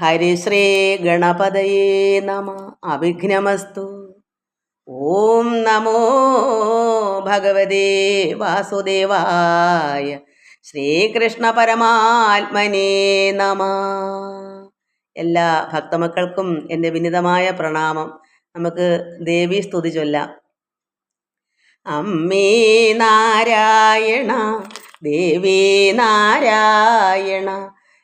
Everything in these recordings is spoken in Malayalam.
ഹരിശ്രീ ഗണപതയേ നമ. അവിഘ്നമസ്തു. ഓം നമോ ഭഗവതേ വാസുദേവായ ശ്രീകൃഷ്ണ പരമാത്മനേ നമ. എല്ലാ ഭക്തമക്കൾക്കും എന്റെ വിനിതമായ പ്രണാമം. നമുക്ക് ദേവി സ്തുതി ചൊല്ലാം. അമ്മേ നാരായണ ദേവീ നാരായണ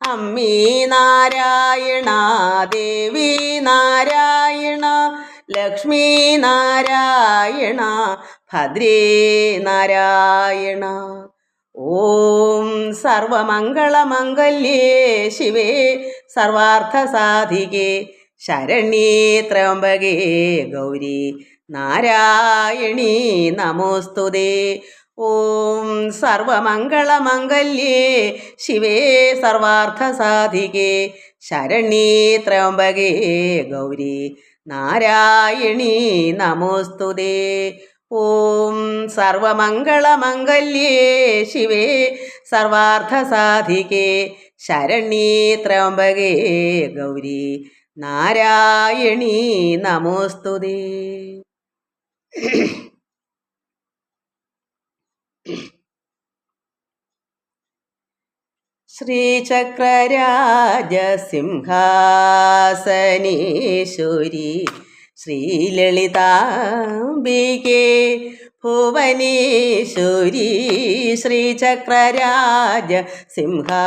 അമ്മീ നാരായണ ദേവി നാരായണ ലക്ഷ്മി നാരായണ ഭദ്രേ നാരായണ. ഓം സർവമംഗളമംഗല്യേ ശിവേ സർവാർത്ഥസാധികേ ശരണ്യേ ത്രയംബകേ ഗൗരി. നാരായണീ നമോസ്തുതേ. ഓം സർവമംഗളമംഗല്യേ. ശിവേ സർവാർത്ഥസാധികേ. ശരണീ ത്രയംബകേ. ഗൗരി നാരായണീ നമോസ്തുതേ. ഓം സർവമംഗളമംഗല്യേ. ശിവേ സർവാർത്ഥസാധികേ. ശരണീ ത്രയംബകേ. ഗൗരി നാരായണീ നമോസ്തുതേ. ശ്രീചക്രരാജസിംഹാസനേശ്വരി ശ്രീലളിതാംബികെ ഭുവനേശ്വരി ശ്രീചക്രരാജ സിംഹാസനേശ്വരി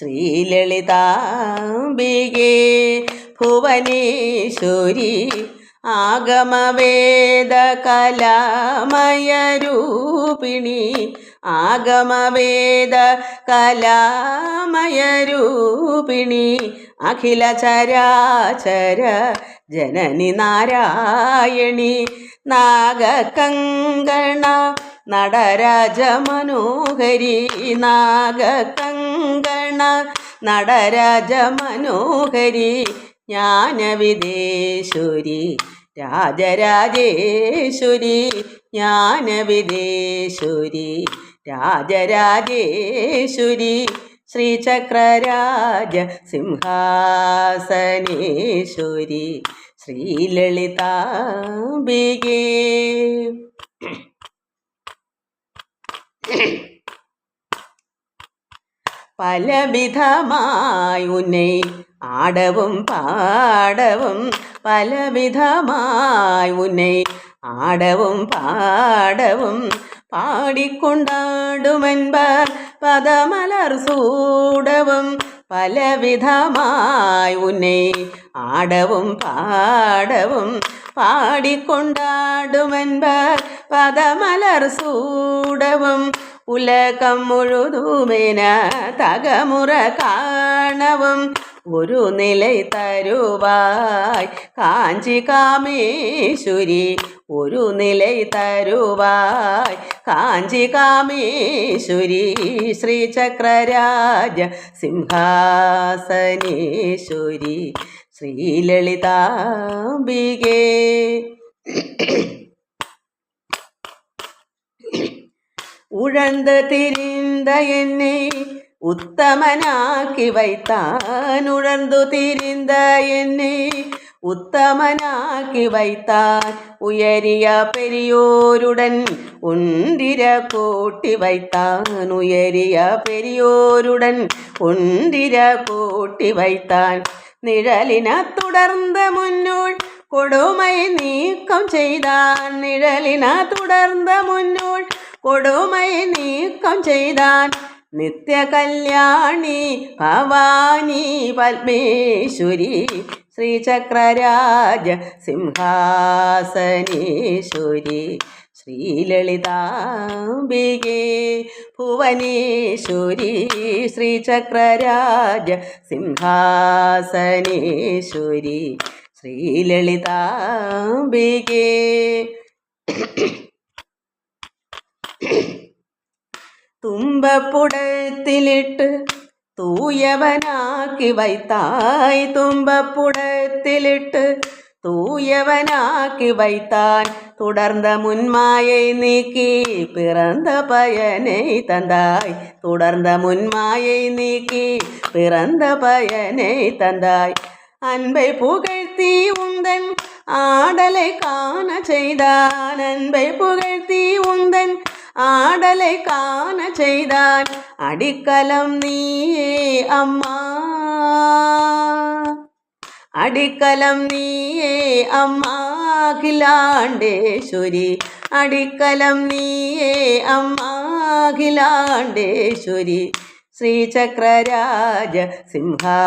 ശ്രീലളിതാംബികെ ഭുവനേശ്വരി ആഗമവേദ കലാമയരൂപിണി ആഗമവേദ കലാമയരൂപിണി അഖില ചരാചര ജനനി നാരായണി നാഗകങ്കണ നടരാജ മനോഹരി നാഗകങ്കണ നടരാജ മനോഹരി ജ്ഞാനവിദേശുരി രാജരാജേശ്വരി ജ്ഞാനവിദേശുരി രാജരാജേശ്വരി ശ്രീചക്രരാജ സിംഹാസനേശ്വരി ശ്രീലളിതാംബികേ. പലവിധമായി ഉന്നെ ആടവും പാടവും പലവിധമായി ഉന്നെ ആടവും പാടവും പാടിക്കൊണ്ടാടുമെൻപാർ പദമലർ സൂടവും പലവിധമായി ഉന്നെ ആടവും പാടവും പാടിക്കൊണ്ടാടുമെൻപാർ പദമലർ സൂടവും ഉലകം മുഴുതുമേന തകമുറ കാണവും ഒരു നിലൈ തരുവായ്. കാഞ്ചി കാമീശ്വരി ഒരു നിലൈ തരുവായ്. കാഞ്ചി കാമേശ്വരി ശ്രീചക്രരാജ സിംഹാസനീശ്വരി ശ്രീലളിതാംബികേ. ഉഴന്ത് തിരിന്ത എന്നെ உத்தமனாக்கி வைத்தான் உழந்து திரிந்த என்னை உத்தமனாக்கி வைத்தான் உயரிய பெரியோருடன் ஒன்றிர கூட்டி வைத்தான் உயரிய பெரியோருடன் ஒன்றிர கூட்டி வைத்தான் നിഴലിന തുടർന്ന മുന്നോൾ കൊടുമൈ നീക്കം ചെയ്താൻ നിഴലിന തുടർന്ന മുന്നോൾ കൊടുമൈ നീക്കം ചെയ്താൻ നിത്യ കല്യാണി ഭവാനി പത്മേശ്വരി ശ്രീചക്രരാജ സിംഹാസനേശ്വരി ശ്രീ ശ്രീലളിതാംബികേ ഭുവനേശ്വരി ശ്രീചക്രരാജ സിംഹാസനേശ്വരി ശ്രീലളിതാംബികേ തുമ്പപ്പുടത്തിലിട്ട് തൂയവനാക്കി വൈത്തായ് തുമ്പപ്പുടത്തിലിട്ട് தூயவனாக்கி வைத்தான் தொடர்ந்த முன்மாயை நீக்கி பிறந்த பயனை தந்தாய் தொடர்ந்த முன்மாயை நீக்கி பிறந்த பயனை தந்தாய் அன்பை புகழ்த்தி உந்தன் ஆடலை காண செய்தான் அன்பை புகழ்த்தி உந்தன் ஆடலை காண செய்தான் அடிக்கலம் நீயே அம்மா അടിക്കലം നീയേ അമ്മാഖിലാണ്ടേശ്വരി അടിക്കലം നീയേ അമ്മാഖിലാണ്ടേശ്വരി ശ്രീചക്രരാജ സിംഹാസനേശ്വരി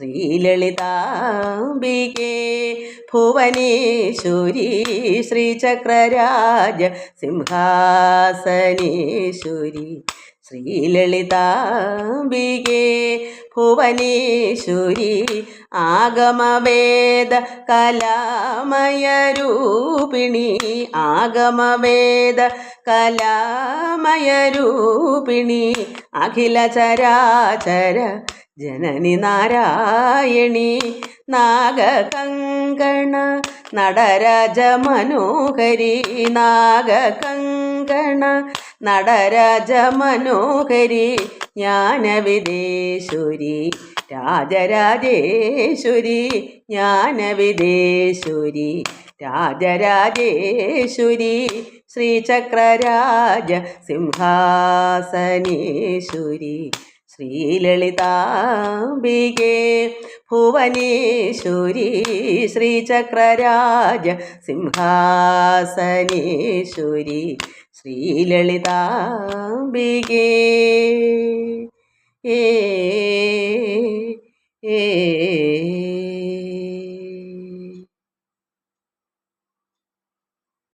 ശ്രീലളിതാംബികേ ഭുവനേശ്വരി ശ്രീചക്രരാജ സിംഹാസനേശ്വരി ശ്രീലളിതാംബികേ ഭുവനേശ്വരി ആഗമവേദ കലാമയരൂപിണി ആഗമവേദ കലാമയരൂപിണി അഖില ചരാചര ജനനി നാരായണി നാഗകങ്കണ നടരാജ മനോഹരി നാഗകങ്കണ നടരാജ മനോഹരി ജ്ഞാനവിദേശ്വരി രാജരാജേശ്വരി ജ്ഞാനവിദേശ്വരി രാജരാജേശ്വരി ശ്രീചക്രരാജ സിംഹാസനേശ്വരി ശ്രീലളിതാംബികേ. ഭുവനേശ്വരി ശ്രീചക്രരാജ സിംഹാസനേശ്വരി ശ്രീലളിതാംബികേ. ഏ ഏ